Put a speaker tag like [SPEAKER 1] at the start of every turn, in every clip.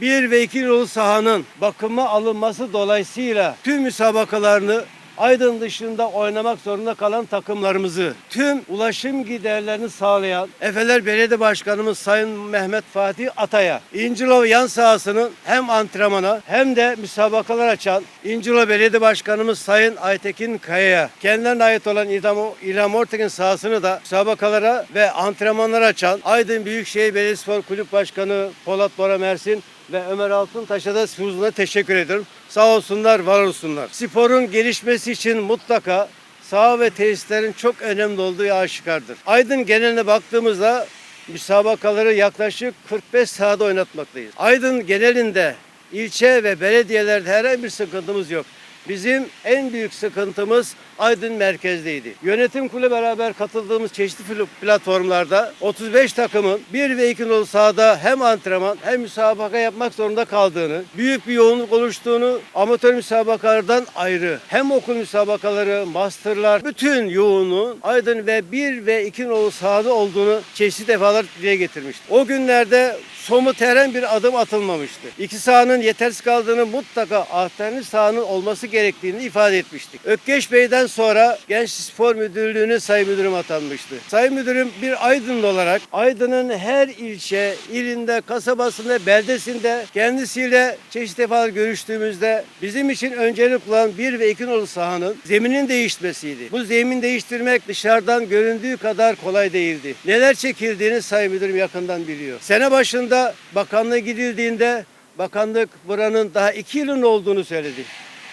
[SPEAKER 1] bir ve iki yolu sahanın bakıma alınması dolayısıyla tüm müsabakalarını Aydın dışında oynamak zorunda kalan takımlarımızı, tüm ulaşım giderlerini sağlayan Efeler Belediye Başkanımız Sayın Mehmet Fatih Atay'a, İncilov yan sahasının hem antrenmana hem de müsabakalar açan İncilov Belediye Başkanımız Sayın Aytekin Kaya'ya, kendilerine ait olan İlham, İlham Ortekin sahasını da müsabakalara ve antrenmanlara açan Aydın Büyükşehir Belediyespor Kulüp Başkanı Polat Bora Mersin ve Ömer Altıntaş'a da huzuruna teşekkür ediyorum. Sağ olsunlar, var olsunlar. Sporun gelişmesi için mutlaka saha ve tesislerin çok önemli olduğu aşikardır. Aydın geneline baktığımızda müsabakaları yaklaşık 45 sahada oynatmaktayız. Aydın genelinde ilçe ve belediyelerde herhangi bir sıkıntımız yok. Bizim en büyük sıkıntımız Aydın merkezdeydi. Yönetim kurulu beraber katıldığımız çeşitli platformlarda 35 takımın 1 ve 2 nolu sahada hem antrenman hem müsabaka yapmak zorunda kaldığını, büyük bir yoğunluk oluştuğunu, amatör müsabakalardan ayrı hem okul müsabakaları, masterlar, bütün yoğunluğun Aydın ve 1 ve 2 nolu sahada olduğunu çeşitli defalar dile getirmişti. O günlerde somut herhangi bir adım atılmamıştı. İki sahanın yetersiz kaldığını mutlaka alternatif sahanın olması gerektiğini ifade etmiştik. Ökkeş Bey'den sonra Genç Spor Müdürlüğü'nün sayın müdürüm atanmıştı. Sayın müdürüm bir Aydınlı olarak Aydın'ın her ilçe, ilinde, kasabasında, beldesinde kendisiyle çeşitli defalar görüştüğümüzde bizim için öncelik olan bir ve iki nolu sahanın zeminin değişmesiydi. Bu zemin değiştirmek dışarıdan göründüğü kadar kolay değildi. Neler çekildiğini sayın müdürüm yakından biliyor. Sene başında bakanlığa gidildiğinde bakanlık buranın daha iki yılın olduğunu söyledi.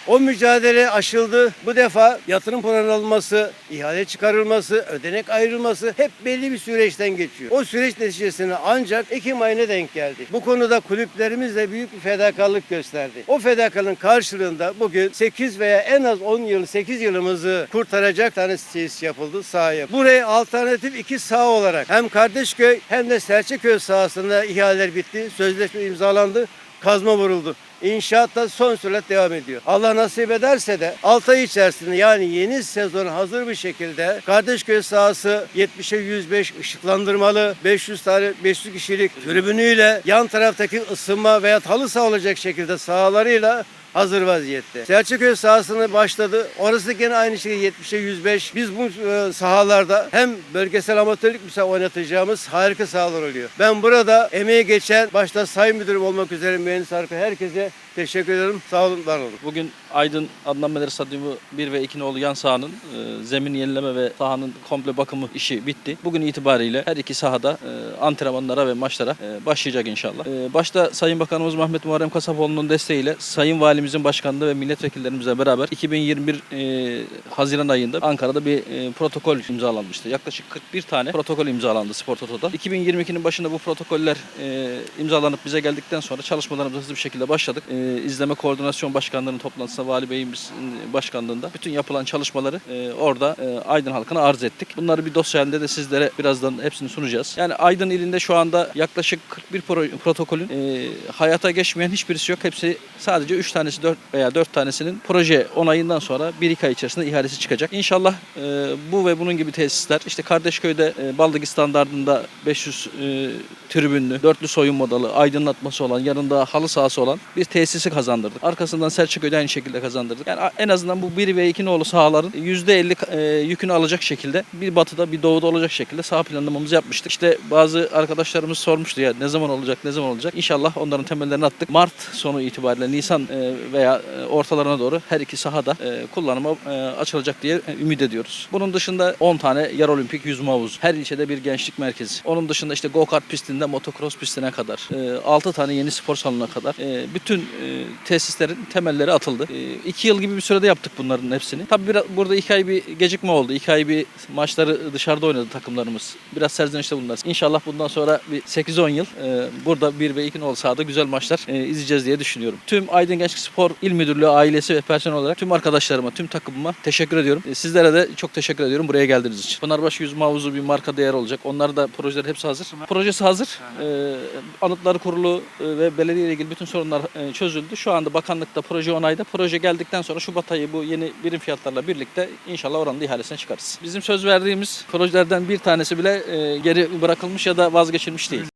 [SPEAKER 1] O mücadele aşıldı. Bu defa yatırım planı alınması, ihale çıkarılması, ödenek ayrılması hep belli bir süreçten geçiyor. O süreç neticesinde ancak Ekim ayına denk geldi. Bu konuda kulüplerimiz de büyük bir fedakarlık gösterdi. O fedakarlığın karşılığında bugün 8 veya en az 10 yıl, 8 yılımızı kurtaracak tane tesis yapıldı sahaya. Buraya alternatif iki saha olarak hem Kardeşköy hem de Serçeköy sahasında ihaleler bitti. Sözleşme imzalandı kazma vuruldu. İnşaat da son sürat devam ediyor. Allah nasip ederse de 6 ay içerisinde yani yeni sezon hazır bir şekilde Kardeşköy sahası 70'e 105 ışıklandırmalı 500 tane 500 kişilik tribünüyle yan taraftaki ısınma veya halı saha olacak şekilde sahalarıyla hazır vaziyette. Selçukköy sahasını başladı. Orası gene aynı şekilde 70'e 105. Biz bu e, sahalarda hem bölgesel amatörlük müsabaka oynatacağımız harika sahalar oluyor. Ben burada emeği geçen başta sayın müdürüm olmak üzere mühendis harika herkese teşekkür ederim. Sağ olun, var olun.
[SPEAKER 2] Bugün Aydın Adnan Menderes Stadyumu 1 ve 2 nolu yan sahanın e, zemin yenileme ve sahanın komple bakımı işi bitti. Bugün itibariyle her iki sahada e, antrenmanlara ve maçlara e, başlayacak inşallah. E, başta Sayın Bakanımız Mehmet Muharrem Kasapoğlu'nun desteğiyle Sayın Valimizin başkanlığı ve milletvekillerimizle beraber 2021 e, Haziran ayında Ankara'da bir e, protokol imzalanmıştı. Yaklaşık 41 tane protokol imzalandı Spor Toto'da. 2022'nin başında bu protokoller e, imzalanıp bize geldikten sonra çalışmalarımıza hızlı bir şekilde başladık. E, İzleme Koordinasyon Başkanlığı'nın toplantısında Vali Bey'imizin başkanlığında bütün yapılan çalışmaları e, orada e, Aydın halkına arz ettik. Bunları bir dosya halinde de sizlere birazdan hepsini sunacağız. Yani Aydın ilinde şu anda yaklaşık 41 pro- protokolün e, hayata geçmeyen hiçbirisi yok. Hepsi sadece 3 tanesi 4 veya 4 tanesinin proje onayından sonra 1-2 ay içerisinde ihalesi çıkacak. İnşallah e, bu ve bunun gibi tesisler işte Kardeşköy'de e, Baldık standartında 500 e, tribünlü, dörtlü soyunma odalı, aydınlatması olan, yanında halı sahası olan bir tesisi kazandırdık. Arkasından Selçuköy'de aynı şekilde kazandırdık. Yani en azından bu 1 ve 2 nolu sahaların %50 e, yükünü alacak şekilde bir batıda bir doğuda olacak şekilde saha planlamamızı yapmıştık. İşte bazı arkadaşlarımız sormuştu ya ne zaman olacak, ne zaman olacak. İnşallah onların temellerini attık. Mart sonu itibariyle Nisan e, veya e, ortalarına doğru her iki sahada e, kullanıma e, açılacak diye e, ümit ediyoruz. Bunun dışında 10 tane yer olimpik yüzme havuzu. Her ilçede bir gençlik merkezi. Onun dışında işte go-kart pistinde motocross pistine kadar, 6 tane yeni spor salonuna kadar e, bütün e, tesislerin temelleri atıldı. 2 yıl gibi bir sürede yaptık bunların hepsini. Tabii biraz burada 2 ay bir gecikme oldu. 2 ay bir maçları dışarıda oynadı takımlarımız. Biraz serzenişte bunlar. İnşallah bundan sonra bir 8-10 yıl e, burada 1 ve 2 nolu sahada güzel maçlar e, izleyeceğiz diye düşünüyorum. Tüm Aydın Gençlik Spor İl Müdürlüğü ailesi ve personel olarak tüm arkadaşlarıma, tüm takımıma teşekkür ediyorum. E, Sizlere de çok teşekkür ediyorum buraya geldiğiniz için. Pınarbaşı Yüzme Havuzu bir marka değer olacak. Onlar da projeler hepsi hazır. Projesi hazır. E, Anıtlar Kurulu e, ve belediye ile ilgili bütün sorunlar e, çözüldü. Şu anda bakanlıkta proje onayda. Proje geldikten sonra Şubat ayı bu yeni birim fiyatlarla birlikte inşallah oranın ihalesine çıkarız. Bizim söz verdiğimiz projelerden bir tanesi bile e, geri bırakılmış ya da vazgeçilmiş değil.